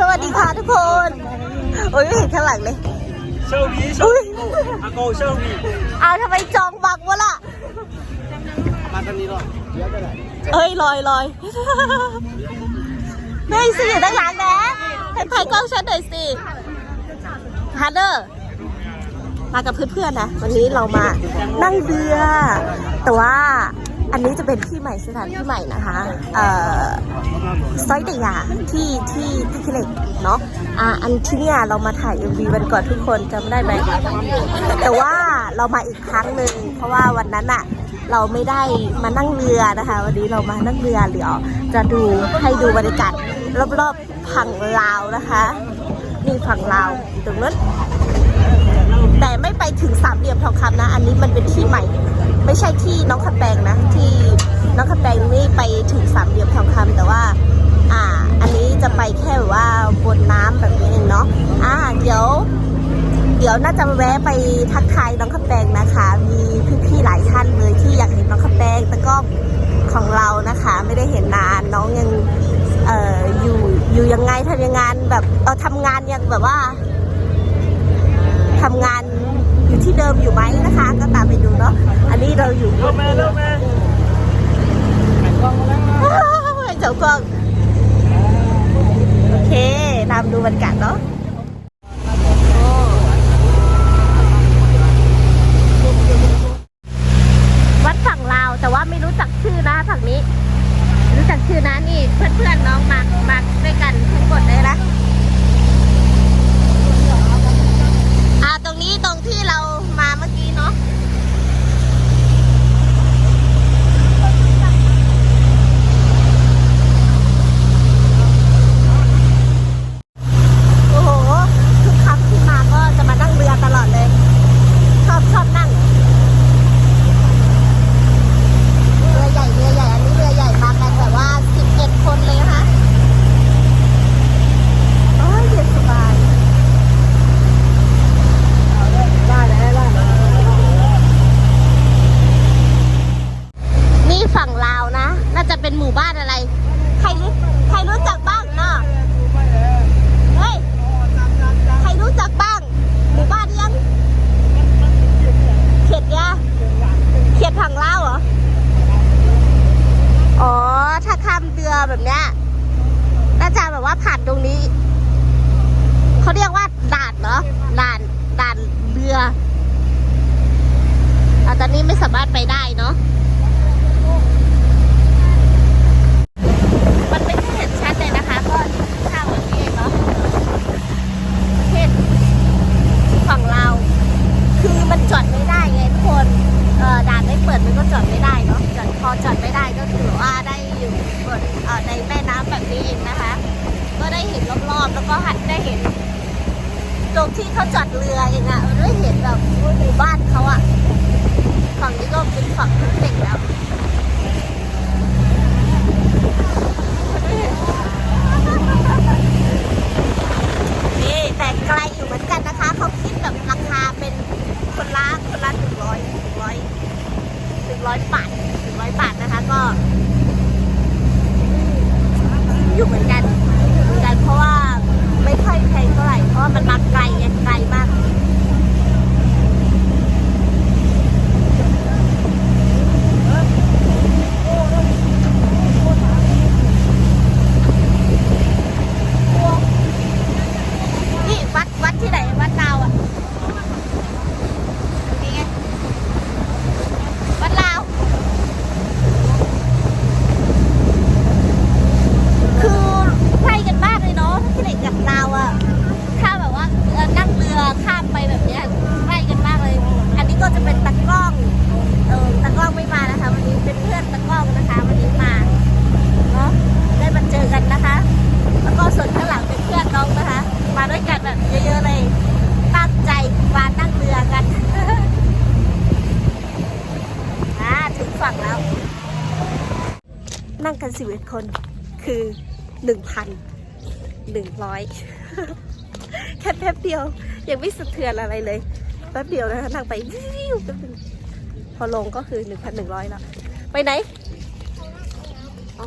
สวัสดีค่ะทุกคนโอ้ยไม่เห็นข้างหลังเลยเชอวีเชอวีอาโกเชอวีเอาทำไมจองบังวะล่ะ มาทางนี้หรอเดี๋ยวจะไหนเอ้ยลอยลอยไม่สิอยู่ด้านหลังนะให้ถ่ายกล้องฉันหน่อยสิฮาร์เดอร์มากับเพื่อนๆนะ วันนี้เรามานั่งเรือแต่ว่า อันนี้จะเป็นที่ใหม่สถานที่ใหม่นะคะเอ่อซอยเดียาที่ที่ที่คิเล็กเนาะอ่าอันที่เนี่ยเรามาถ่าย MV วันก่อนทุกคนจำได้ไหมแต่ว่าเรามาอีกครั้งหนึ่งเพราะว่าวันนั้นอะเราไม่ได้มานั่งเรือนะคะ วันนี้เรามานั่งเรือเดี๋ยวจะดูให้ดูบรรยากาศรอบๆฝั่งลาวนะคะนี่ฝั่งลาวอยู่ตรงนั้นแต่ไม่ไปถึงสามเหลี่ยมทองคำนะ อันนี้มันเป็นที่ใหม่ ไม่ใช่ที่น้องคำแปงนะ ที่น้องคำแปงนี่ไปถึงสามเหลี่ยมทองคำแต่ว่า อ่า อันนี้จะไปแค่แบบว่าบนน้ำแบบนี้เองเนาะอ่าเดี๋ยว เดี๋ยวน่าจะแวะไปทักทายน้องคำแปงนะคะ มีพี่ๆหลายท่านเลยที่อยากเห็นน้องคำแปงแต่ก็ของเรานะคะ ไม่ได้เห็นนานน้องยังเอ่ออยู่อยู่ยังไงทำยังไงแบบเออทำงานยังแบบว่าทำงาน อยู่ที่เดิมอยู่ไหมนะคะ ก็ตามไปดูเนาะอันนี้เราอยู่เริ่มนแม่เริ่มแม่กล้องมาแล้วเจ้ากล้องโอเคตามดูบรรยากาศเนาะวัดฝั่งลาว แต่ว่าไม่รู้จักชื่อนะฝั่งนี้ รู้จักชื่อนะนี่เพื่อนๆน้องมามาด้วยกันทั้งหมดเลยนะ อ่าตรงนี้ตรงที่เรามาเมื่อกี้เนาะ โอ้โห ทุกครั้งที่มาก็จะมานั่งเรือตลอดเลย ชอบชอบนั่ง เรือใหญ่เรือใหญ่ อันนี้เรือใหญ่มากันแบบว่า 11 คนเลยนะคะโอ้ยเย็นสบาย ได้ได้ได้นี่ฝั่งลาวนะ น่าจะเป็นหมู่บ้านอะไร ใครรู้ใครรู้จักบ้างเนาะ เฮ้ย ใครรู้จักบ้าง หมู่บ้านยัง เขียดยาเขียดผังเล่าวเหรอ อ๋อ ถ้าข้ามเรือแบบเนี้ย น่าจะแบบ ว่าผ่านตรงนี้ เขาเรียกว่าด่านเหรอด่านด่านเรืออะตอนนี้ไม่สามารถไปได้เนาะมันไม่ได้เห็นชัดเลยนะคะก็ข้ามแบบนี้เองเนาะประเทศฝั่งลาคือมันจอดไม่ได้ไงทุกคนเออด่านไม่เปิดมันก็จอดไม่ได้เนาะจอดพอจอดไม่ได้ก็คือว่าได้อยู่บนเออในแม่น้ำแบบนี้เองนะคะ ได้เห็นรอบๆ แล้วก็หัดได้เห็น ตรงที่เขาจอดเรือเองอะได้เห็นแบบหมู่บ้านเขาอะฝั่งนี้ก็เป็นฝั่งเด็กแล้วนี่แต่ไกลอยู่เหมือนกันนะคะ เขาคิดแบบราคาเป็นคนละคนละหนึ่งร้อยหนึ่งร้อยหนึ่งร้อยบาทหนึ่งร้อยบาทนะคะก็ อยู่เหมือนกันอยู่เหมือนกันเพราะว่าไม่ค่อยแพงเท่าไหร่ เพราะว่ามันมาไกลไงไกลมาก นี่วัดวัดที่ไหนวัดลาวอะนี่ไงวัดลาว คือใกล้กันมากเลยเนาะที่ไหนกับลาวอะ ถ้าแบบว่าเอ่อนั่งเรือข้ามไปแบบเนี้ยใกล้กันมากเลย อันนี้ก็จะเป็นตะกล้อง เออตะกล้องไม่มานะคะ วันนี้เป็นเพื่อนตะกล้องนะคะ วันนี้มา เนาะได้มาเจอกันนะคะ แล้วก็ส่วนข้างหลังเป็นเพื่อนน้องนะคะ มาด้วยกันแบบเยอะๆเลย ตั้งใจมานั่งเรือกัน อ่าถึงฝั่งแล้ว นั่งกันสิบเอ็ด คนคือหนึ่งพันหนึ่งร้อยแค่แป๊บเดียว ยังไม่สะเทือนอะไรเลย แป๊บเดียวนะคะนั่งไปวิวแป๊บนึงพอลงก็คือหนึ่งพันหนึ่งร้อยแล้วไปไหนโอ้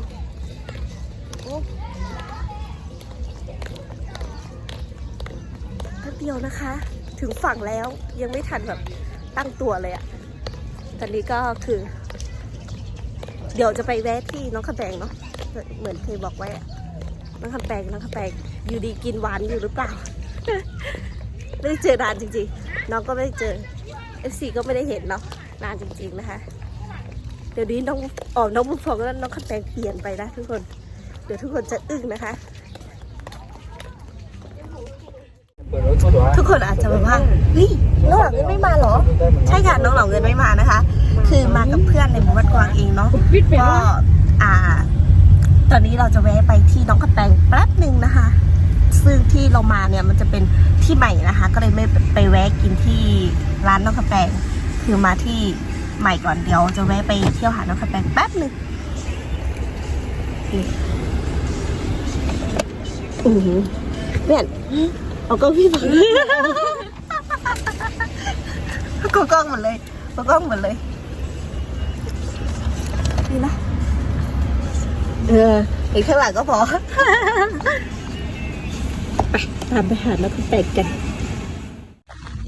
เดียวนะคะ ถึงฝั่งแล้วยังไม่ทันแบบตั้งตัวเลยอะตอนนี้ก็คือ เดี๋ยวจะไปแวะที่น้องขแปงเนาะ เหมือนเคยบอกไว้น้องขแปงน้องขแปงอยู่ดีกินหวานอยู่หรือเปล่า ไม่ได้เจอนานจริงๆ น้องก็ไม่ได้เจอ FC ก็ไม่ได้เห็นเนาะนานจริงๆนะคะ เดี๋ยวนี้น้องออกน้องบุฟฟองแล้วน้องขแปงเปลี่ยนไปนะทุกคน เดี๋ยวทุกคนจะอึ้งนะคะ ทุกคนอาจจะแบบว่าเฮ้ยน้องเหล่าเงินไม่มาเหรอ ใช่ค่ะน้องเหล่าเงินไม่มานะคะ คือมากับเพื่อนในหมู่บ้านกวางเองเนาะก็อ่า ตอนนี้เราจะแวะไปที่น้องกระแตงแป๊บหนึ่งนะคะ ซึ่งที่เรามาเนี่ยมันจะเป็นที่ใหม่นะคะ ก็เลยไม่ไปแวะกินที่ร้านน้องกระแตงคือมาที่ใหม่ก่อนเดี๋ยวจะแวะไปเที่ยวหาน้องกระแตงแป๊บหนึ่งนี่อือหือเพื่อนเอากล้องพี่มาก็กล้องหมดเลยก็กล้องหมดเลยนี่นะ เออเห็นข้างหลังก็พอไปตามไปหาแล้วก็ไปกัน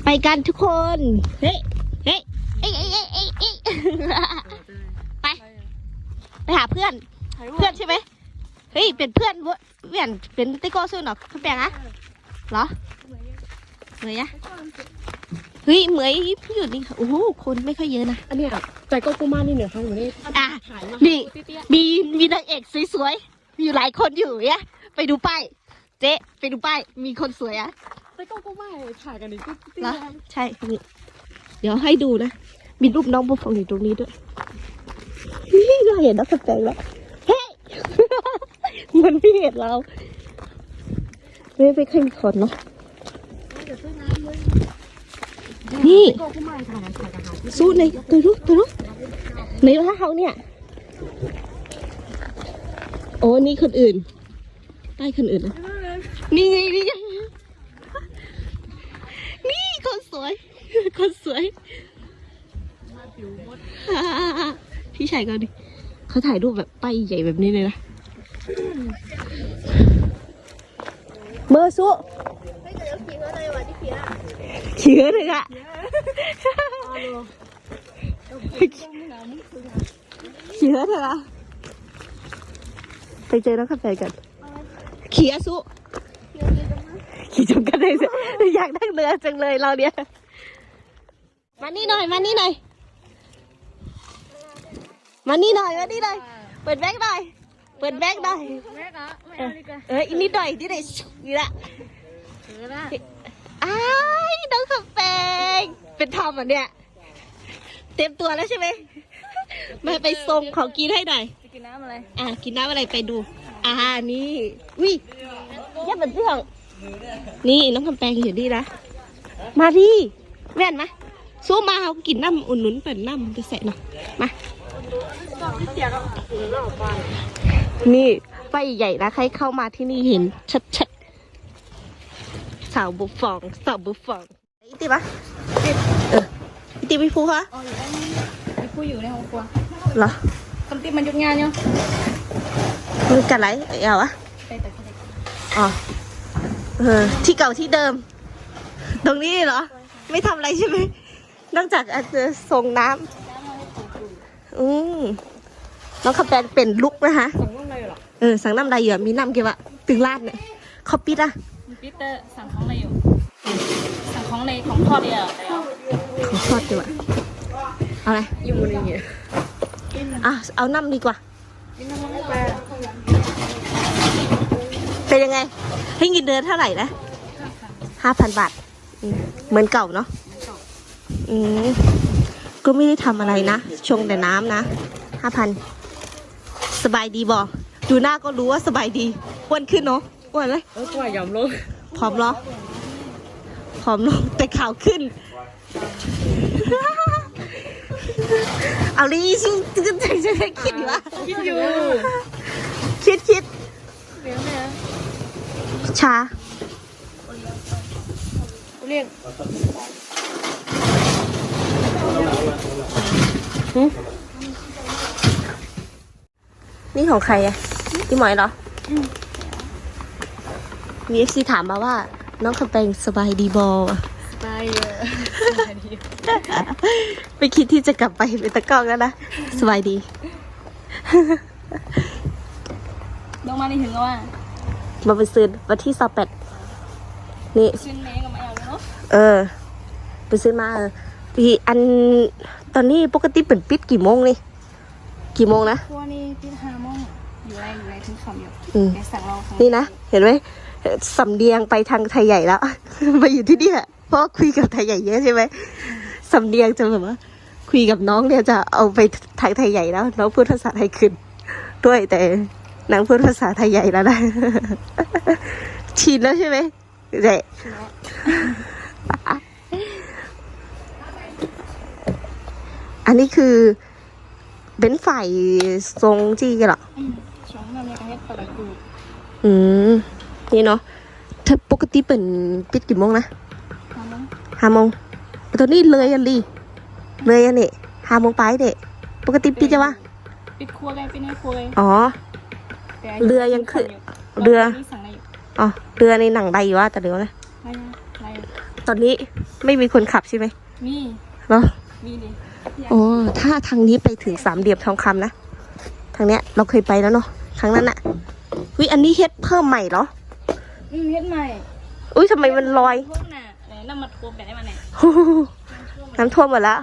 ไปกันทุกคน เฮ้ย เฮ้ยเอ้ยเอ้ยเอ้ยเอ้ยเอ้ยไป ไปหาเพื่อน เพื่อนใช่ไหมเฮ้ย เป็นเพื่อนเว้ยเวียนเป็นติ๊กโก้ซื่อหรอเขาแปลงอะเหรอเหมยอะ เฮ้ยเหมยพี่อยู่นี่ค่ะโอ้โหคนไม่ค่อยเยอะนะอันเนี้ยใจก็กูมานี่เนี่ยค่ะอยู่นี่อะถ่ายมานี่เตี้ยมีมีนางเอกสวยๆมีอยู่หลายคนอยู่เนี่ยไปดูป้ายเจ๊ไปดูป้ายมีคนสวยอะๆใจก็กูมาถ่ายกันดิเตี้ยเหรอใช่นี่เดี๋ยวให้ดูนะมีรูปน้องบุฟฟองอยู่ตรงนี้ด้วยเฮ้ยเราเห็นนักแสดงแล้วเฮ้ยมันไม่เห็นเราไม่ไม่ค่อยมีคนเนาะ นี่ใจก็กูมาถ่ายกันถ่ายกันหาที่สู้ในตัวรู้ตัวรู้ในร้าเขาเนี่ย โอ้นี่คนอื่น ใต้คนอื่นนะนี่ไงนี่ไงนี่คนสวย คนสวยพี่ชายเขาดิเขาถ่ายรูปแบบป้ายใหญ่แบบนี้เลยนะเบอร์สู้ ขี่เเลยอะขี่รถเถอะนะไปเจอน้องกาแฟกันขี่อาสุขี่จมกันเลยสิอยากนั่งเรือจังเลยเราเนี่ยมานี่หน่อยมานี่หน่อยมานี่หน่อยมานี่หน่อยเปิดแบงค์หน่อยเปิดแบงค์หน่อยแม่กะไม่เอเอาอดีกว่าเอออีกนิดหน่อยนี่ไหนนี่ละเออละอ้ายน้องกาแฟเป็นทอมอะเนี่ย เต็มตัวแล้วใช่ไหมมาไปส่งของกินให้หน่อย จะกินน้ำอะไร อะกินน้ำอะไรไปดู อ่านี่วิย่าเป็นเรื่องนี่น้องคำแปงอยู่ดีนะ มาดิแว่นมาสู้มาเอากินน้ำอุ่นหนุนเปิดน้ำจะเสร็จเนาะมานี่ป้ายใหญ่นะใครเข้ามาที่นี่เห็นชัดๆ สาวบุฟฟองสาวบุฟฟองอีติปะเอออีติไปพูคะอ๋ออยู่ได้มีผู้อยู่ในห้องครัวเหรอคำติมันหยุดงานเนาะมันกันไรเอาอะไปแต่ก็ได้อ๋อเออที่เก่าที่เดิม ตรงนี้เหรอ ไม่ทำอะไรใช่ไหมนอกจากอาจจะส่งน้ำอืมน้องขับแปนเป็นลุกนะคะสั่งว่าอะไรเหรอเออสั่งน้ำใดเหรอมีน้ำเกี่ยวอะตึงลาดเนี่ยเขาปิดอะ ปีเตอร์สั่งของอะไรอยู่ สั่งของในของทอดเดียวแล้วขอทอดดีกว่าเอาอะไรอยู่บนนี้อะเอาน้ำดีกว่ากินน้ำมันไปเป็นยังไง ให้เงินเดือนเท่าไหร่นะห้าพันบาทอืมเหมือนเก่าเนาะอืมก็ไม่ได้ทำอะไรนะชงแต่น้ำนะห้าพันสบายดีบอดูหน้าก็รู้ว่าสบายดีอ้วนขึ้นเนาะ อ้วนเลยเออตัวยำลงผอมเหรอผอมลงแต่ขาวขึ้น เอาดิชิจะจะจะจะคิดอยู่วะคิดอยู่ คิดคิดเลี้ยงแม่ชาเรียกนี่ของใครอะพี่หมอยเหรออ มีเอฟซีถามมาว่า น้องคำแปงสบายดีบอวะไปเยอะไม่คิดที่จะกลับไปเป็นตะกร้องแล้วนะ สบายดี ลงมานี่ถึงแล้วว่ามาไปซื้อวันที่สอบแปดนี่ ชื่นเมย์กับมาเอาเนาะเออ ไปซื้อมาเออพี่อันตอนนี้ปกติเปิดปิดกี่โมงนี่ กี่โมงนะพวกนี้ที่ห้าโมงอยู่ไรอยู่ไรถึงคำอยู่อืม แกสั่งเราครั้งนี่นะ เห็นไหม สำเนียงไปทางไทยใหญ่แล้ว มาอยู่ที่นี่แหละเพราะว่าคุยกับไทยใหญ่เยอะใช่ไหมสำเนียงจะแบบว่าคุยกับน้องเนี่ยจะเอาไปทางไทยใหญ่แล้วน้องพูดภาษาไทยขึ้น ด้วยแต่นางพูดภาษาไทยใหญ่แล้วนะชินแล้วใช่ไหมใช่อันนี้คือเป็นฝ่ายทรงจีกันเหรออืมช่วง นั้นเนี่ยก็ให้เปิดดูอืมนี่เนาะถ้าปกติเป็นปิดกี่โมงนะห้าโมงห้าโมงตอนนี้เลยอันลีเลยอันนี้ห้าโมงไปเด็ปกติปิดจะวะปิดครัวไงปิดในครัวไงอ๋อแต่เรือยังขึ้นรเรือนี่สั่งอะไรอยู่อ๋อเรือในหนังใดอยู่วะแต่เดี๋ยวนะอะไรนะอะไรตอนนี้ไม่มีคนขับใช่ไหมมีเหรอมีดิโอ้ถ้าทางนี้ไปถึงสามเหลี่ยมทองคำนะทางเนี้ยเราเคยไปแล้วเนาะครั้งนั้นอะวิอันนี้เฮ็ดเพิ่มใหม่เหรอ อืมเฮ็ดใหม่อุ้ยทำไมมันลอยพวกน่ะไหนน้ำมาท่วมแบบได้มาไหนน้ำท่วมหมดแล้ว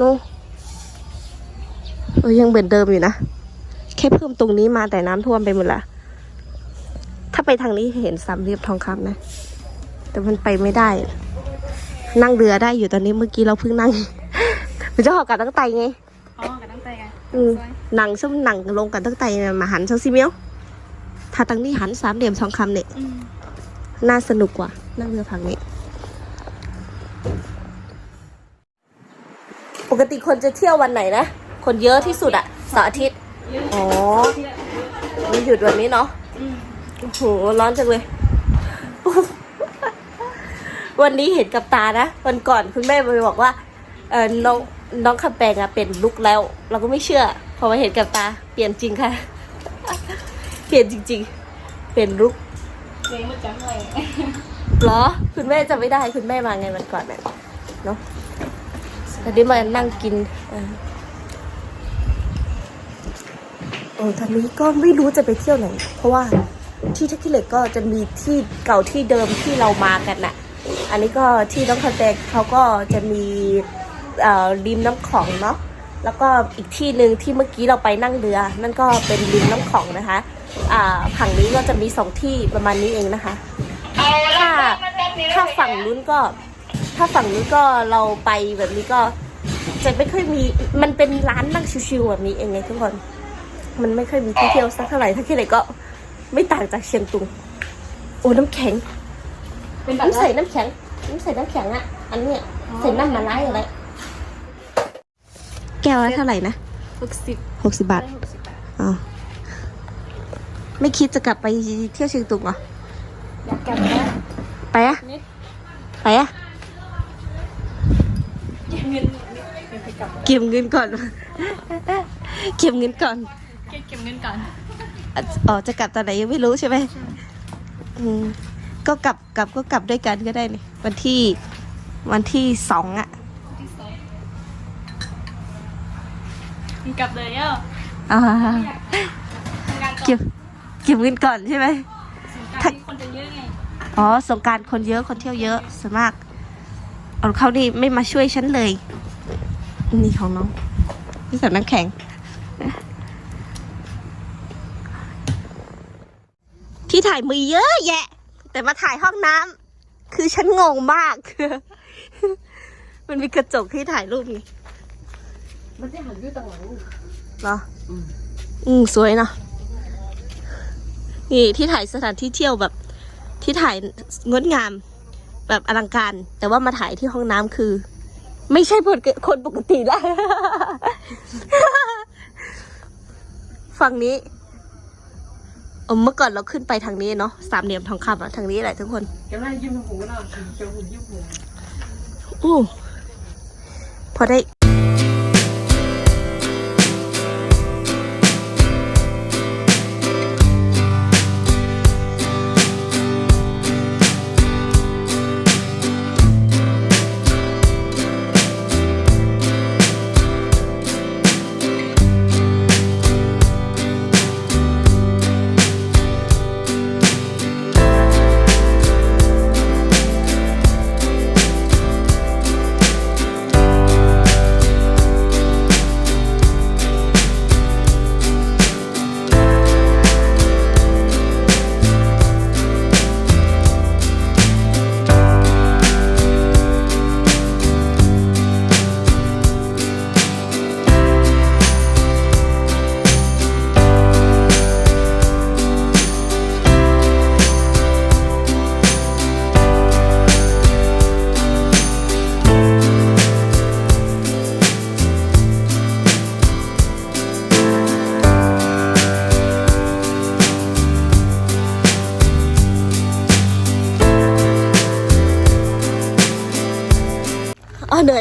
นู่เออยังเหมือนเดิมอยู่นะ แค่เพิ่มตรงนี้มาแต่น้ำท่วมไปหมดละ ถ้าไปทางนี้เห็นสามเหลี่ยมทองคำนะ แต่มันไปไม่ได้ นั่งเรือได้อยู่ตอนนี้เมื่อกี้เราเพิ่งนั่งมันจะหอกกันตั้งไตไง อ๋อกับตั้งใจกันอืมซอยหนังส้มหนังลงกันตั้งไตมาหันเซาซิเมียว ถ้าตั้งนี้หันสามเหลี่ยมทองคำเนี่ยอืมน่าสนุกกว่า นั่งเรือพังนี้ ปกติคนจะเที่ยววันไหนนะ คนเยอะที่สุดอะเสาร์อาทิตย์ อ๋อมันหยุดวันนี้เนาะอืมโอ้โห ร้อนจังเลย วันนี้เห็นกับตานะ วันก่อนคุณแม่ไปบอกว่า เออน้องน้องคำแปงอะเปลี่ยนลุกแล้ว เราก็ไม่เชื่อ พอมาเห็นกับตา เปลี่ยนจริงค่ะ เปลี่ยนจริง ๆ เปลี่ยนลุกเลี้ยงมาจังเลยเหรอ คุณแม่จะไม่ได้คุณแม่มาไงวันก่อนเนี่ยเนาะตอนนี้มานั่งกินเออโอ้ตอนนี้ก็ไม่รู้จะไปเที่ยวไหน เพราะว่าที่ทักกิเหล็กก็จะมีที่เก่าที่เดิมที่เรามากันน่ะ อันนี้ก็ที่น้องคาแตกเขาก็จะมีเอ่อริมน้ำของเนาะแล้วก็อีกที่หนึ่งที่เมื่อกี้เราไปนั่งเรือ นั่นก็เป็นริมน้ำของนะคะอ่า ฝั่งนี้ก็จะมีสองที่ประมาณนี้เองนะคะ ถ้าถ้าฝั่งนู้นก็ ถ้าฝั่งนู้นก็เราไปแบบนี้ก็จะไม่ค่อยมีมันเป็นร้านนั่งชิวๆแบบนี้เองไงทุกคน มันไม่ค่อยมีที่เที่ยวสักเท่าไหร่ถ้าที่ไหนก็ไม่ต่างจากเชียงตุง โอ้น้ำแข็งเป็นแบบน้ำใส่น้ำแข็งน้ำใส่น้ำแข็งอะอันเนี้ยใส่น้ำมะนาวอะไรแก้วละเท่าไหร่นะหกสิบหกสิบบาทได้หกสิบบาทอ๋อ ไม่คิดจะกลับไปเที่ยวเชียงตุงเหรอ อยากกลับนะไปอะนิดไปอะเก็บเงินนิดไปกลับเก็บเงินก่อน เก็บเงินก่อน เก็บเก็บเงินก่อนอะอ๋อจะกลับตอนไหนยังไม่รู้ใช่ไหมอืมก็กลับกลับก็กลับด้วยกันก็ได้นี่วันที่วันที่สองอะที่สองกลับเลยอะอ่าทำงานก่อนเก็บ เก็บเงินก่อนใช่ไหมสงกรารที่คนจะเยอะไง อ๋อ สงกรารคนเยอะ คนเที่ยวเยอะส่วนมากเอาเขานี่ไม่มาช่วยฉันเลย นี่ของน้องนี่สับน้ำแข็ง ที่ถ่ายมือเยอะแยะ แต่มาถ่ายห้องน้ำคือฉันงงมาก มันมีกระจกที่ถ่ายรูปนี่มันจะหันอยู่ต่างหลังเหรอ อืมสวยนะ นี่ที่ถ่ายสถานที่เที่ยวแบบ ที่ถ่ายงดงาม แบบอลังการ แต่ว่ามาถ่ายที่ห้องน้ำคือ ไม่ใช่คนคนปกติแล้วฝั่งนี้เออเมื่อก่อนเราขึ้นไปทางนี้เนาะสามเหลี่ยมทองคำอะทางนี้แหละทุกคนแกไม่ยิ้มหูนะแกหุ่นยิ้มหูอู้พอได้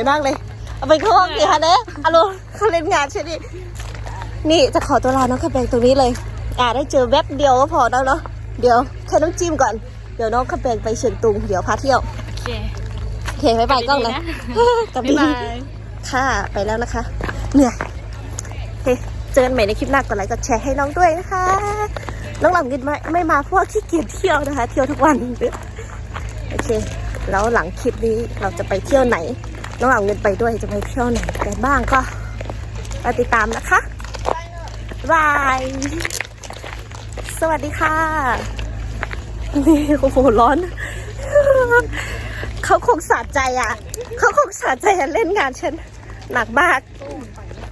มากเลย เอาไปเข้าห้องดิคะเนี่ยอารมณ์เขาเล่นงานใช่ไหมนี่จะขอตัวลาน้องคาแบงตรงนี้เลย อ่าได้เจอแวบเดียวก็พอแล้วเนาะ เดี๋ยวแค่น้ำจิ้มก่อน เดี๋ยวน้องคาแบงไปเชียงตุง เดี๋ยวพาเที่ยว โอเคโอเคบ๊ายบายกล้องเลยกลับบ๊ายดีบายค่ะไปแล้วนะคะ เหนื่อยโอเคเจอกันใหม่ในคลิปหน้ากดไลค์กดแชร์ให้น้องด้วยนะคะ น้องหลังกินไม่ไม่มาเพราะวกขี้เกียจเที่ยวนะคะ เที่ยวทุกวัน โอเค แล้วหลังคลิปนี้เราจะไปเที่ยวไหน น้องเอาเงินไปด้วยจะไปเที่ยวไหนกันบ้างก็รอติดตามนะคะบาย สวัสดีค่ะ นี่โอ้โหร้อน เขาคงสะใจอะ เขาคงสะใจอะเล่นงานฉันหนักมาก